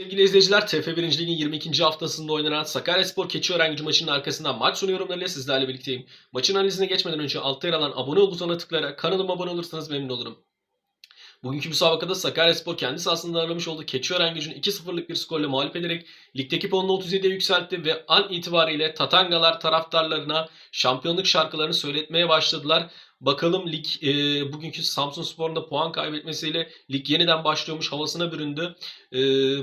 Sevgili izleyiciler, TF1. Lig'in 22. haftasında oynanan Sakaryaspor Keçiören gücü maçının arkasından maç sonu yorumlarıyla sizlerle birlikteyim. Maçın analizine geçmeden önce altta yer alan abone ol butonuna tıklayarak kanalıma abone olursanız memnun olurum. Bugünkü müsabakada Sakaryaspor kendi sahasında ağırlamış olduğu Keçiören gücünü 2-0'lık bir skorla mağlup ederek ligdeki puanını 37'ye yükseltti ve an itibariyle Tatangalar taraftarlarına şampiyonluk şarkılarını söyletmeye başladılar. Bakalım lig e, bugünkü Samsun Spor'un da puan kaybetmesiyle lig yeniden başlıyormuş havasına büründü. E,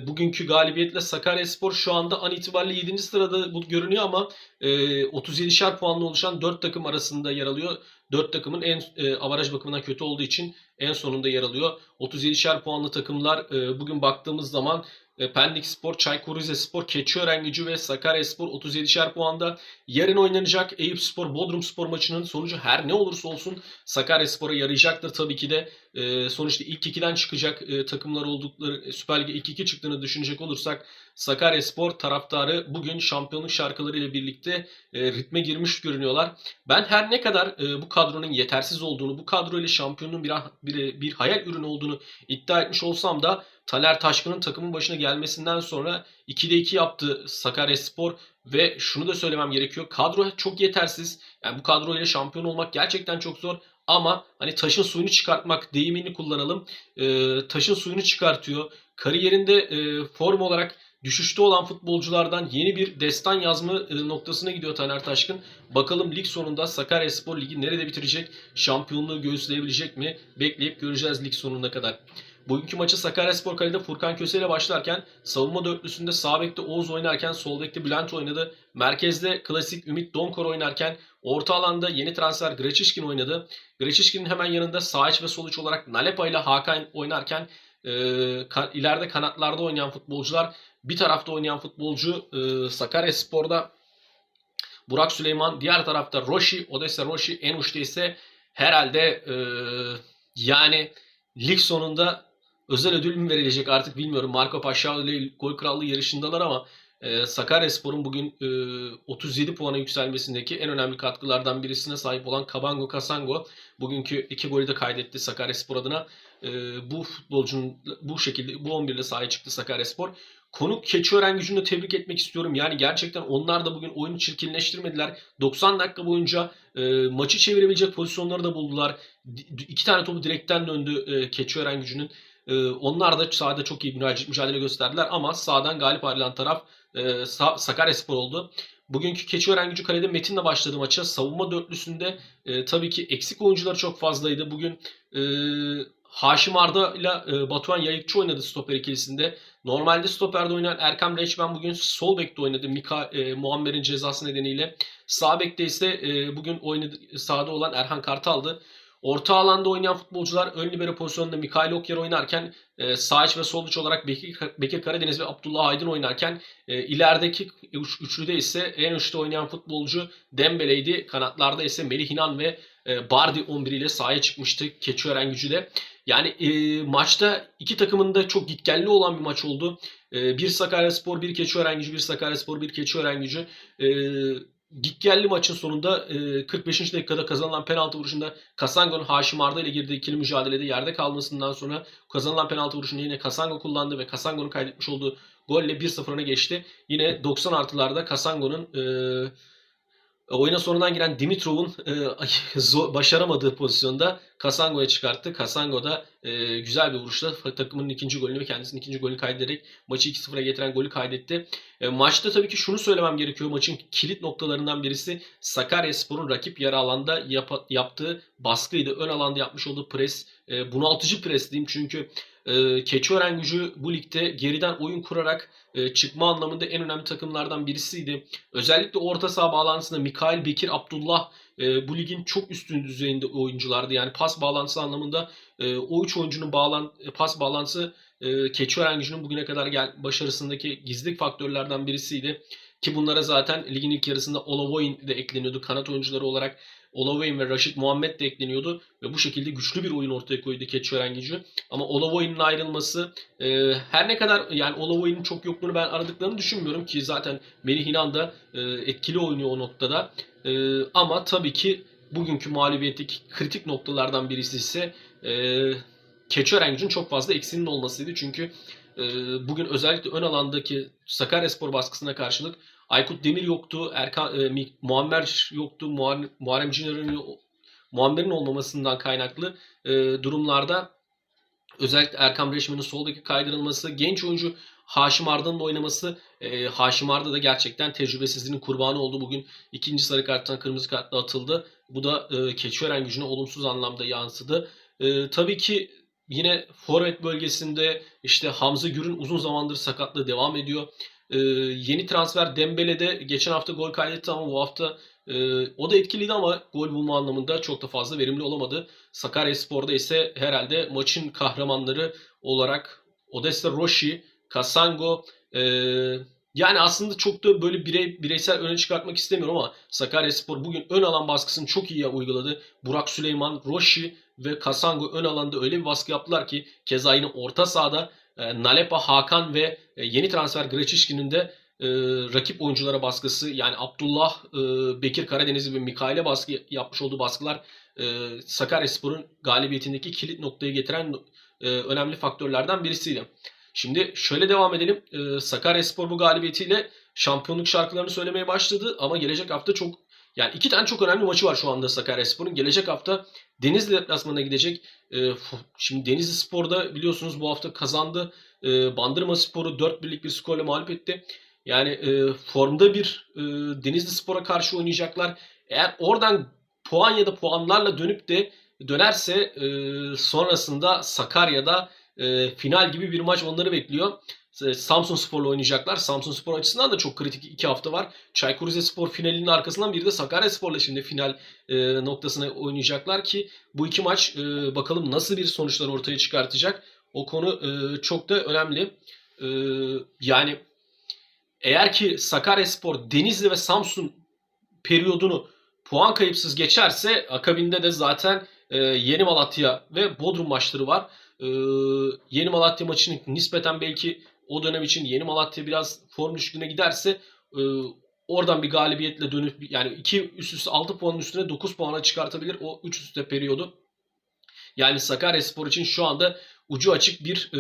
bugünkü galibiyetle Sakaryaspor şu anda an itibariyle 7. sırada bu görünüyor ama e, 37'şer puanla oluşan 4 takım arasında yer alıyor. 4 takımın en e, avaraj bakımından kötü olduğu için en sonunda yer alıyor. 37'şer puanlı takımlar e, bugün baktığımız zaman Pendik Spor, Çaykur Rizespor, Keçiören Gücü ve Sakaryaspor 37'şer puanda. Yarın oynanacak Eyüp Spor, Bodrum Spor maçının sonucu her ne olursa olsun Sakaryaspor'a yarayacaktır tabii ki de. E, sonuçta ilk ikiden çıkacak e, takımlar oldukları e, Süper Lig'e ilk iki çıktığını düşünecek olursak Sakaryaspor taraftarı bugün şampiyonluk şarkılarıyla birlikte e, ritme girmiş görünüyorlar. Ben her ne kadar e, bu kadronun yetersiz olduğunu, bu kadroyla şampiyonluğun bir, bir, bir hayal ürünü olduğunu iddia etmiş olsam da Taner Taşkın'ın takımın başına gelmesinden sonra 2'de 2 yaptı Sakaryaspor ve şunu da söylemem gerekiyor. Kadro çok yetersiz. Yani bu kadroyla şampiyon olmak gerçekten çok zor. Ama hani taşın suyunu çıkartmak deyimini kullanalım. E, taşın suyunu çıkartıyor. Kariyerinde e, form olarak düşüşte olan futbolculardan yeni bir destan yazma e, noktasına gidiyor Taner Taşkın. Bakalım lig sonunda Sakaryaspor Ligi nerede bitirecek? Şampiyonluğu göğüsleyebilecek mi? Bekleyip göreceğiz lig sonuna kadar. Bugünkü maçı Sakaryaspor kalede Furkan Köse ile başlarken savunma dörtlüsünde sağ bekte Oğuz oynarken sol bekte Bülent oynadı. Merkezde klasik Ümit Donkor oynarken orta alanda yeni transfer Greçişkin oynadı. Greçişkin'in hemen yanında sağ iç ve sol iç olarak Nalepa ile Hakan oynarken e, ka, ileride kanatlarda oynayan futbolcular bir tarafta oynayan futbolcu e, Sakaryaspor'da Burak Süleyman diğer tarafta Roşi, Odessa Roşi en uçta ise herhalde e, yani lig sonunda özel ödül mü verilecek artık bilmiyorum. Marco Paşao ile gol krallığı yarışındalar ama e, Sakaryaspor'un bugün e, 37 puana yükselmesindeki en önemli katkılardan birisine sahip olan Kabango Kasango bugünkü iki golü de kaydetti Sakaryaspor adına. E, bu futbolcunun bu şekilde bu 11 ile sahaya çıktı Sakaryaspor. Konuk Keçiören gücünü de tebrik etmek istiyorum. Yani gerçekten onlar da bugün oyunu çirkinleştirmediler. 90 dakika boyunca e, maçı çevirebilecek pozisyonları da buldular. D- iki tane topu direkten döndü e, Keçiören gücünün. E, onlar da sahada çok iyi mücadele, gösterdiler ama sağdan galip ayrılan taraf e, Sa- Sakaryaspor oldu. Bugünkü Keçiören gücü kalede Metin'le başladı maça. Savunma dörtlüsünde e, tabii ki eksik oyuncuları çok fazlaydı. Bugün e, Haşim Arda ile e, Batuhan Yayıkçı oynadı stoper ikilisinde. Normalde stoperde oynayan Erkam Reçmen bugün sol bekte oynadı Mika, e, Muammer'in cezası nedeniyle. Sağ bekte ise e, bugün oynadı, sahada olan Erhan Kartal'dı. Orta alanda oynayan futbolcular ön libero pozisyonunda Mikail Okyar oynarken e, sağ iç ve sol iç olarak Bekir, Bekir Karadeniz ve Abdullah Aydın oynarken e, ilerideki üç, üçlüde ise en uçta oynayan futbolcu Dembele'ydi. Kanatlarda ise Melih İnan ve e, Bardi 11 ile sahaya çıkmıştı Keçiören gücü de. Yani e, maçta iki takımın da çok gitgelli olan bir maç oldu. E, bir Sakaryaspor, bir Keçiören gücü, bir Sakaryaspor, bir Keçiören gücü. E, gitgelli maçın sonunda e, 45. dakikada kazanılan penaltı vuruşunda Kasango'nun Haşim Arda ile girdiği ikili mücadelede yerde kalmasından sonra kazanılan penaltı vuruşunu yine Kasango kullandı ve Kasango'nun kaydetmiş olduğu golle 1-0 öne geçti. Yine 90 artılarda Kasango'nun e, oyuna sonradan giren Dimitrov'un e, başaramadığı pozisyonda Kasango'ya çıkarttı. Kasango da e, güzel bir vuruşla takımın ikinci golünü ve kendisinin ikinci golünü kaydederek maçı 2-0'a getiren golü kaydetti. E, maçta tabii ki şunu söylemem gerekiyor. Maçın kilit noktalarından birisi Sakaryaspor'un rakip yarı alanda yap- yaptığı baskıydı. Ön alanda yapmış olduğu pres. E, bunaltıcı pres diyeyim çünkü e, Keçiören gücü bu ligde geriden oyun kurarak e, çıkma anlamında en önemli takımlardan birisiydi. Özellikle orta saha bağlantısında Mikail Bekir Abdullah e, bu ligin çok üstün düzeyinde oyunculardı. Yani pas bağlantısı anlamında e, o üç oyuncunun bağlan pas bağlantısı e, Keçiören gücünün bugüne kadar gel başarısındaki gizli faktörlerden birisiydi. Ki bunlara zaten ligin ilk yarısında Olovoyin de ekleniyordu. Kanat oyuncuları olarak Olovoyin ve Raşit Muhammed de ekleniyordu. Ve bu şekilde güçlü bir oyun ortaya koydu Keçiören gücü. Ama Olovoyin'in ayrılması e, her ne kadar yani Olovoyin'in çok yokluğunu ben aradıklarını düşünmüyorum ki zaten Melih İnan da e, etkili oynuyor o noktada. E, ama tabii ki bugünkü mağlubiyetteki kritik noktalardan birisi ise e, Keçiören gücün çok fazla eksiğinin olmasıydı. Çünkü e, bugün özellikle ön alandaki Sakaryaspor baskısına karşılık Aykut Demir yoktu, Erkan, e, Muammer yoktu, Muharrem, Muharrem Ciner'in Muammer'in olmamasından kaynaklı e, durumlarda özellikle Erkan Reşmen'in soldaki kaydırılması, genç oyuncu Haşim Arda'nın da oynaması, e, Haşim Arda da gerçekten tecrübesizliğinin kurbanı oldu. Bugün ikinci sarı karttan kırmızı kartla atıldı. Bu da e, Keçiören gücüne olumsuz anlamda yansıdı. E, tabii ki yine forvet bölgesinde işte Hamza Gür'ün uzun zamandır sakatlığı devam ediyor. E, yeni transfer Dembele de geçen hafta gol kaydetti ama bu hafta e, o da etkiliydi ama gol bulma anlamında çok da fazla verimli olamadı. Sakaryaspor'da ise herhalde maçın kahramanları olarak Odessa Roshi, Kasango e, yani aslında çok da böyle birey, bireysel öne çıkartmak istemiyorum ama Sakaryaspor bugün ön alan baskısını çok iyi uyguladı. Burak Süleyman, Roshi ve Kasango ön alanda öyle bir baskı yaptılar ki keza yine orta sahada Nalepa, Hakan ve e, yeni transfer Greçişkin'in de e, rakip oyunculara baskısı yani Abdullah, e, Bekir Karadeniz'i ve Mikail'e baskı yapmış olduğu baskılar e, Sakaryaspor'un galibiyetindeki kilit noktayı getiren e, önemli faktörlerden birisiydi. Şimdi şöyle devam edelim. E, Sakaryaspor bu galibiyetiyle şampiyonluk şarkılarını söylemeye başladı ama gelecek hafta çok yani iki tane çok önemli maçı var şu anda Sakaryaspor'un. Gelecek hafta Denizli deplasmanına gidecek. E, fu- şimdi Denizli Spor'da biliyorsunuz bu hafta kazandı. E, Bandırma Spor'u 4 birlik bir skorla mağlup etti. Yani e, formda bir e, Denizli Spor'a karşı oynayacaklar. Eğer oradan puan ya da puanlarla dönüp de dönerse e, sonrasında Sakarya'da final gibi bir maç onları bekliyor. E, Samsun Spor'la oynayacaklar. Samsun Spor açısından da çok kritik iki hafta var. Çaykur Rizespor finalinin arkasından bir de Sakarya Spor'la şimdi final e, noktasına oynayacaklar ki bu iki maç e, bakalım nasıl bir sonuçlar ortaya çıkartacak. O konu e, çok da önemli. E, yani eğer ki Sakaryaspor, Denizli ve Samsun periyodunu puan kayıpsız geçerse akabinde de zaten e, Yeni Malatya ve Bodrum maçları var. E, Yeni Malatya maçının nispeten belki o dönem için Yeni Malatya biraz form düşüklüğüne giderse e, oradan bir galibiyetle dönüp yani iki üst üste 6 puanın üstüne 9 puana çıkartabilir o üç üste periyodu. Yani Sakaryaspor için şu anda ucu açık bir e,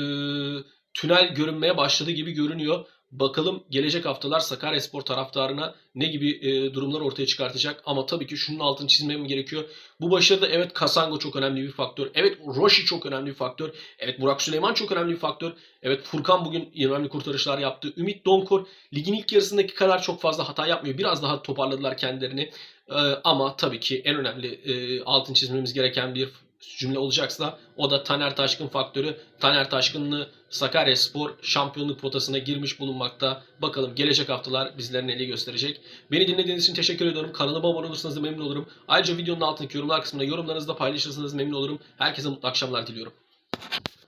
tünel görünmeye başladı gibi görünüyor. Bakalım gelecek haftalar Sakaryaspor taraftarına ne gibi e, durumlar ortaya çıkartacak. Ama tabii ki şunun altını çizmem gerekiyor. Bu başarıda evet Kasango çok önemli bir faktör. Evet Roshi çok önemli bir faktör. Evet Burak Süleyman çok önemli bir faktör. Evet Furkan bugün önemli kurtarışlar yaptı. Ümit Donkor ligin ilk yarısındaki kadar çok fazla hata yapmıyor. Biraz daha toparladılar kendilerini. E, ama tabii ki en önemli e, altın çizmemiz gereken bir cümle olacaksa o da Taner Taşkın faktörü. Taner Taşkın'lı Sakaryaspor şampiyonluk potasına girmiş bulunmakta. Bakalım gelecek haftalar bizlerin eli gösterecek. Beni dinlediğiniz için teşekkür ediyorum. Kanalıma abone olursanız da memnun olurum. Ayrıca videonun altındaki yorumlar kısmına yorumlarınızı da paylaşırsanız memnun olurum. Herkese mutlu akşamlar diliyorum.